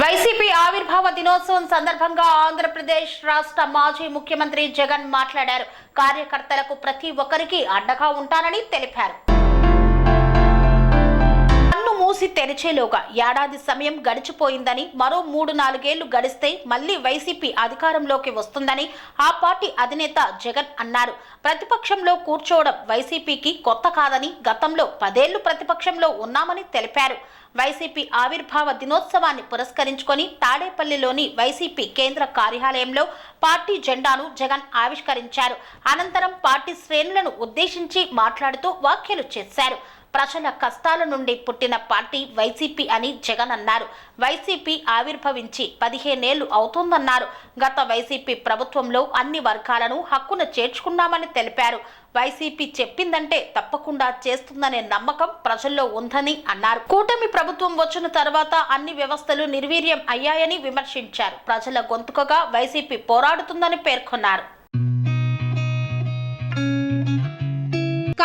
YCP ఆవిర్భావ దినోత్సవం సందర్భంగా ఆంధ్రప్రదేశ్ రాష్ట్ర మాజీ ముఖ్యమంత్రి జగన్ మాట్లాడారు. కార్యకర్తలకు ప్రతి ఒక్కరికి అండగా ఉంటానని తెలిపారు. మూసి తెరిచేలోగా ఏడాది సమయం గడిచిపోయిందని మరో మూడు నాలుగేళ్ళు గడిస్తే మళ్ళీ వైసీపీ అధికారంలోకి వస్తుందని ఆ పార్టీ అధినేత జగన్ అన్నారు. ప్రతిపక్షంలో కూర్చోవడం వైసీపీకి కొత్త కాదని గతంలో పదేళ్ళు ప్రతిపక్షంలో ఉన్నామని తెలిపారు. వైసీపీ ఆవిర్భావ దినోత్సవాన్ని పురస్కరించుకొని తాడేపల్లిలోని వైసీపీ కేంద్ర కార్యాలయంలో పార్టీ జెండాను జగన్ ఆవిష్కరించారు. అనంతరం పార్టీ శ్రేణులను ఉద్దేశించి మాట్లాడుతూ వ్యాఖ్యలు చేశారు. ప్రజల కష్టాల నుండి పుట్టిన పార్టీ వైసీపీ అని జగన్ అన్నారు. వైసీపీ ఆవిర్భవించి పదిహేనేళ్ళు అవుతుందన్నారు. గత వైసీపీ ప్రభుత్వంలో అన్ని వర్గాలను హక్కున చేర్చుకున్నామని తెలిపారు. వైసీపీ చెప్పిందంటే తప్పకుండా చేస్తుందనే నమ్మకం ప్రజల్లో ఉందని అన్నారు. కూటమి ప్రభుత్వం వచ్చిన తర్వాత అన్ని వ్యవస్థలు నిర్వీర్యం అయ్యాయని విమర్శించారు. ప్రజల గొంతుకగా వైసీపీ పోరాడుతుందని పేర్కొన్నారు.